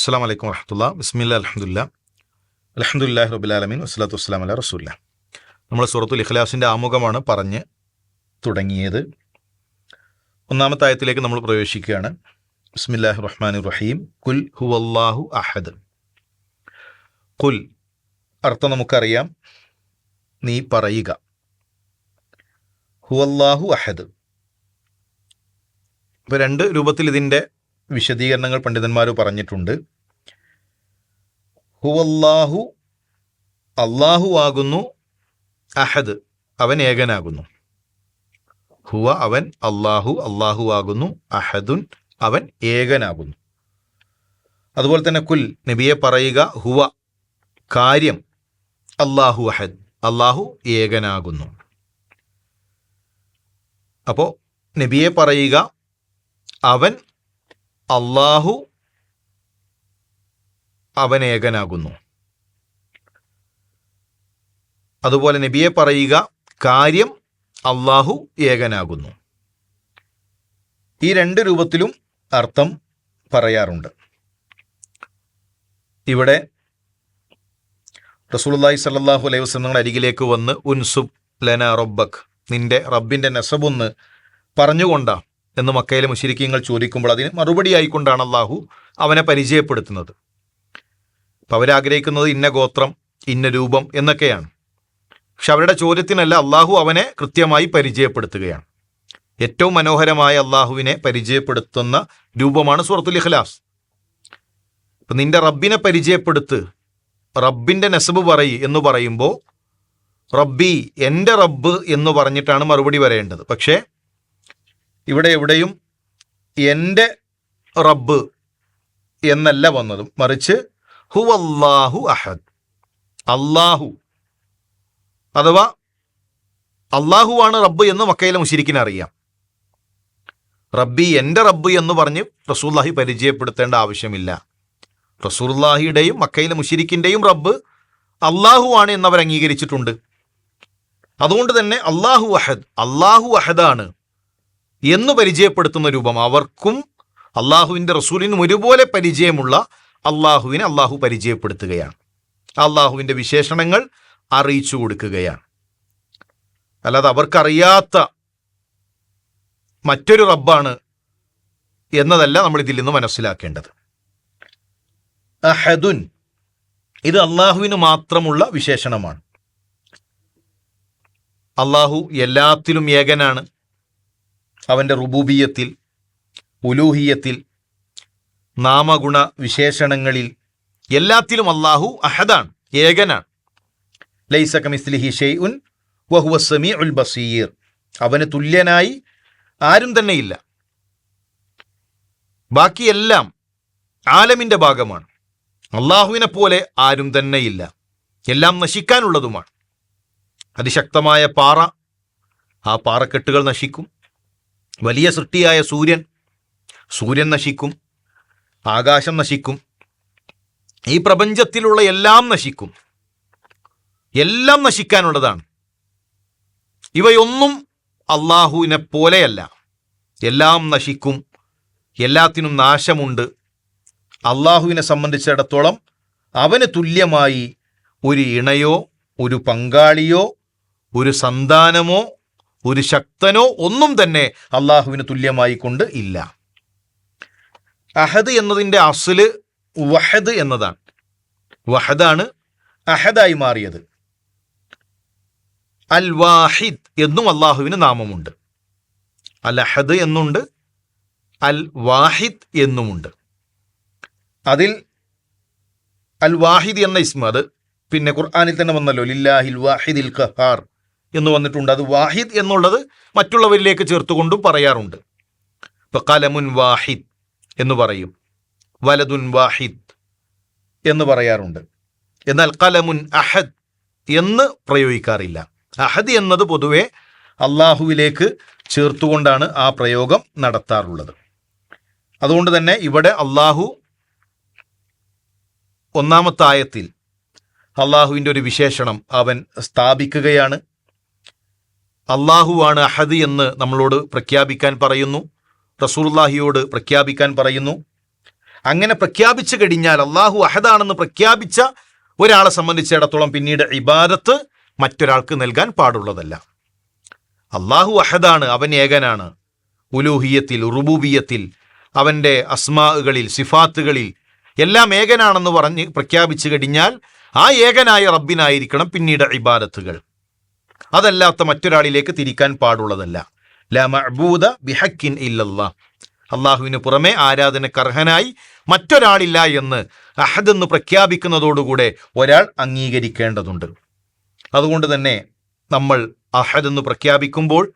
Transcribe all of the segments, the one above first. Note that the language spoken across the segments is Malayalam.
അസ്സാം വലൈക്കും വരഹമുല്ല ബിസ്മില്ല അലഹമുല്ല അലഹമുല്ലാ റബുലാലമീൻ വസ്സലാത്തു വസ്സലാം അല്ല റസൂല്ല നമ്മൾ സൂറത്തുൽ ഇഖ്ലാസിന്റെ ആമുഖമാണ് പറഞ്ഞ് തുടങ്ങിയത്. ഒന്നാമത്തെ ആയത്തിലേക്ക് നമ്മൾ പ്രവേശിക്കുകയാണ്. ബിസ്മില്ലാഹി റഹ്മാൻ റഹീം. കുൽ ഹുവല്ലാഹു അഹദ്. കുൽ അർത്ഥം നമുക്കറിയാം. നീ പറയുക. ഹുവല്ലാഹു അഹദ്. ഇപ്പോൾ രണ്ട് രൂപത്തിൽ ഇതിന്റെ വിശദീകരണങ്ങൾ പണ്ഡിതന്മാർ പറഞ്ഞിട്ടുണ്ട്. ഹുവല്ലാഹു അള്ളാഹു ആകുന്നു അഹദ് അവൻ ഏകനാകുന്നു. ഹുവ അവൻ അള്ളാഹു അള്ളാഹു ആകുന്നു അഹദുൻ അവൻ ഏകനാകുന്നു. അതുപോലെ തന്നെ കുൽ നബിയെ പറയുക ഹുവ കാര്യം അള്ളാഹു അഹദ് അള്ളാഹു ഏകനാകുന്നു. അപ്പോൾ നബിയെ പറയുക അവൻ അള്ളാഹു അവനേകനാകുന്നു. അതുപോലെ നബിയെ പറയുക കാര്യം അള്ളാഹു ഏകനാകുന്നു. ഈ രണ്ട് രൂപത്തിലും അർത്ഥം പറയാറുണ്ട്. ഇവിടെ റസൂലുള്ളാഹി സല്ലാഹു അലൈഹി വസ്ലങ്ങളുടെ അരികിലേക്ക് വന്ന് ഉൻസുബ് ലന റബ്ബക് നിന്റെ റബ്ബിന്റെ നെസബൊന്ന് പറഞ്ഞുകൊണ്ടാ എന്ന് മക്കയിലെ മുശരിക്കങ്ങൾ ചോദിക്കുമ്പോൾ അതിന് മറുപടി ആയിക്കൊണ്ടാണ് അള്ളാഹു അവനെ പരിചയപ്പെടുത്തുന്നത്. അപ്പം അവരാഗ്രഹിക്കുന്നത് ഇന്ന ഗോത്രം ഇന്ന രൂപം എന്നൊക്കെയാണ്. പക്ഷെ അവരുടെ ചോദ്യത്തിനല്ല അള്ളാഹു അവനെ കൃത്യമായി പരിചയപ്പെടുത്തുകയാണ്. ഏറ്റവും മനോഹരമായ അള്ളാഹുവിനെ പരിചയപ്പെടുത്തുന്ന രൂപമാണ് സൂറത്തുൽ ഇഖ്ലാസ്. അപ്പം നിന്റെ റബ്ബിനെ പരിചയപ്പെടുത്ത് റബ്ബിന്റെ നെസബ് പറയ് എന്ന് പറയുമ്പോൾ റബ്ബി എന്റെ റബ്ബ് എന്ന് പറഞ്ഞിട്ടാണ് മറുപടി വരേണ്ടത്. പക്ഷേ ഇവിടെ എവിടെയും എന്റെ റബ്ബ് എന്നല്ല വന്നതും. മറിച്ച് ഹു ഹുവല്ലാഹു അഹദ്. അള്ളാഹു അഥവാ അള്ളാഹുവാണ് റബ്ബ് എന്ന് മക്കയിലെ മുശിരിക്കിന് അറിയാം. റബ്ബി എന്റെ റബ്ബ് എന്ന് പറഞ്ഞ് റസൂല്ലാഹി പരിചയപ്പെടുത്തേണ്ട ആവശ്യമില്ല. റസൂല്ലാഹിയുടെയും മക്കയിലെ മുഷിരിക്കിന്റെയും റബ്ബ് അള്ളാഹു ആണ് എന്നവർ അംഗീകരിച്ചിട്ടുണ്ട്. അതുകൊണ്ട് തന്നെ അള്ളാഹു അഹദ്. അള്ളാഹു അഹദാണ്. എന്ന് പരിചയപ്പെടുത്തുന്ന രൂപം അവർക്കും അള്ളാഹുവിന്റെ റസൂലിനും ഒരുപോലെ പരിചയമുള്ള അള്ളാഹുവിനെ അള്ളാഹു പരിചയപ്പെടുത്തുകയാണ്. അള്ളാഹുവിന്റെ വിശേഷണങ്ങൾ അറിയിച്ചു കൊടുക്കുകയാണ്. അല്ലാതെ അവർക്കറിയാത്ത മറ്റൊരു റബ്ബാണ് എന്നതല്ല നമ്മൾ ഇതിൽ നിന്ന് മനസ്സിലാക്കേണ്ടത്. അഹദുൻ ഇത് അള്ളാഹുവിന് മാത്രമുള്ള വിശേഷണമാണ്. അള്ളാഹു എല്ലാത്തിലും ഏകനാണ്. അവന്റെ റുബൂബിയത്തിൽ ഉലൂഹിയത്തിൽ നാമഗുണ വിശേഷണങ്ങളിൽ എല്ലാത്തിലും അള്ളാഹു അഹദാണ് ഏകനാണ്. ലൈസക മിസ്ലിഹി ഷെയ് ഉൻ വഹുവ സമീ ഉൽ ബസീർ. അവന് തുല്യനായി ആരും തന്നെയില്ല. ബാക്കിയെല്ലാം ആലമിന്റെ ഭാഗമാണ്. അള്ളാഹുവിനെ പോലെ ആരും തന്നെയില്ല. എല്ലാം നശിക്കാനുള്ളതുമാണ്. അതിശക്തമായ പാറ ആ പാറക്കെട്ടുകൾ നശിക്കും. വലിയ സൃഷ്ടിയായ സൂര്യൻ. സൂര്യൻ നശിക്കും. ആകാശം നശിക്കും. ഈ പ്രപഞ്ചത്തിലുള്ള എല്ലാം നശിക്കും. എല്ലാം നശിക്കാനുള്ളതാണ്. ഇവയൊന്നും അള്ളാഹുവിനെ പോലെയല്ല. എല്ലാം നശിക്കും. എല്ലാത്തിനും നാശമുണ്ട്. അള്ളാഹുവിനെ സംബന്ധിച്ചിടത്തോളം അവന് തുല്യമായി ഒരു ഇണയോ ഒരു പങ്കാളിയോ ഒരു സന്താനമോ ഒരു ശക്തനോ ഒന്നും തന്നെ അള്ളാഹുവിന് തുല്യമായി കൊണ്ട് ഇല്ല. അഹദ് എന്നതിന്റെ അസൽ വഹദ് എന്നതാണ്. വഹദാണ് അഹദായി മാറിയത്. അൽ വാഹിദ് എന്നും അള്ളാഹുവിന് നാമമുണ്ട്. അൽ അഹദ് എന്നുണ്ട് അൽ വാഹിദ് എന്നുമുണ്ട്. അതിൽ അൽ വാഹിദ് എന്ന ഇസ്മ അത് പിന്നെ ഖുർആാനിൽ തന്നെ വന്നല്ലോ ലില്ലാഹിൽ വാഹിദിൽ ഖഹാർ. എന്ന് വന്നിട്ടുണ്ട്. അത് വാഹിദ് എന്നുള്ളത് മറ്റുള്ളവരിലേക്ക് ചേർത്തുകൊണ്ടും പറയാറുണ്ട്. ഇപ്പൊ കലമുൻ വാഹിദ് എന്ന് പറയും. വലതുൻ വാഹിദ് എന്ന് പറയാറുണ്ട്. എന്നാൽ കലമുൻ അഹദ് എന്ന് പ്രയോഗിക്കാറില്ല. അഹദ് എന്നത് പൊതുവെ അള്ളാഹുവിലേക്ക് ചേർത്തുകൊണ്ടാണ് ആ പ്രയോഗം നടത്താറുള്ളത്. അതുകൊണ്ട് തന്നെ ഇവിടെ അള്ളാഹു ഒന്നാമത്തെ ആയത്തിൽ അള്ളാഹുവിന്റെ ഒരു വിശേഷണം അവൻ സ്ഥാപിക്കുകയാണ്. അള്ളാഹുവാണ് അഹദ് എന്ന് നമ്മളോട് പ്രഖ്യാപിക്കാൻ പറയുന്നു. റസൂർല്ലാഹിയോട് പ്രഖ്യാപിക്കാൻ പറയുന്നു. അങ്ങനെ പ്രഖ്യാപിച്ചു കഴിഞ്ഞാൽ അള്ളാഹു അഹദാണെന്ന് പ്രഖ്യാപിച്ച ഒരാളെ സംബന്ധിച്ചിടത്തോളം പിന്നീട് ഇബാദത്ത് മറ്റൊരാൾക്ക് നൽകാൻ പാടുള്ളതല്ല. അള്ളാഹു അഹദാണ് അവൻ ഏകനാണ്. ഉലൂഹിയത്തിൽ റുബൂബിയത്തിൽ അവന്റെ അസ്മാകളിൽ സിഫാത്തുകളിൽ എല്ലാം ഏകനാണെന്ന് പറഞ്ഞ് പ്രഖ്യാപിച്ചു കഴിഞ്ഞാൽ ആ ഏകനായ റബ്ബിനായിരിക്കണം പിന്നീട് ഇബാദത്തുകൾ. അതല്ലാത്ത മറ്റൊരാളിലേക്ക് തിരിക്കാൻ പാടുള്ളതല്ല. ല മഅബൂദ ബിഹക്കിൻ ഇല്ലല്ലാ. അള്ളാഹുവിന് പുറമെ ആരാധനക്കർഹനായി മറ്റൊരാളില്ല എന്ന് അഹദ് എന്ന് പ്രഖ്യാപിക്കുന്നതോടുകൂടെ ഒരാൾ അംഗീകരിക്കേണ്ടതുണ്ട്. അതുകൊണ്ട് തന്നെ നമ്മൾ അഹദ് എന്ന് പ്രഖ്യാപിക്കുമ്പോൾ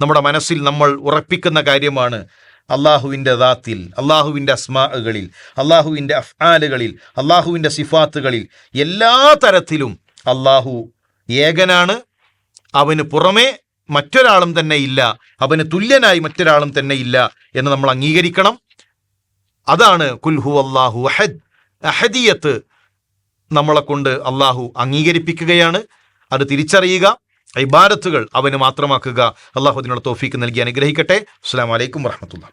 നമ്മുടെ മനസ്സിൽ നമ്മൾ ഉറപ്പിക്കുന്ന കാര്യമാണ് അള്ളാഹുവിന്റെ ദാത്തിൽ അള്ളാഹുവിന്റെ അസ്മാകളിൽ അള്ളാഹുവിന്റെ അഫ്ആലുകളിൽ അള്ളാഹുവിന്റെ സിഫാത്തുകളിൽ എല്ലാ തരത്തിലും അള്ളാഹു ഏകനാണ് അവന് പുറമേ മറ്റൊരാളും തന്നെ ഇല്ല. അവന് തുല്യനായി മറ്റൊരാളും തന്നെ ഇല്ല എന്ന് നമ്മൾ അംഗീകരിക്കണം. അതാണ് കുൽഹു അള്ളാഹു അഹദ്. അഹദിയത്ത് നമ്മളെ കൊണ്ട് അള്ളാഹു അംഗീകരിപ്പിക്കുകയാണ്. അത് തിരിച്ചറിയുക. ഇബാരത്തുകൾ അവന് മാത്രമാക്കുക. അള്ളാഹു അതിനുള്ള തോഫീക്ക് നൽകി അനുഗ്രഹിക്കട്ടെ. അസ്സാം വലൈക്കും വർഹമത്തുള്ള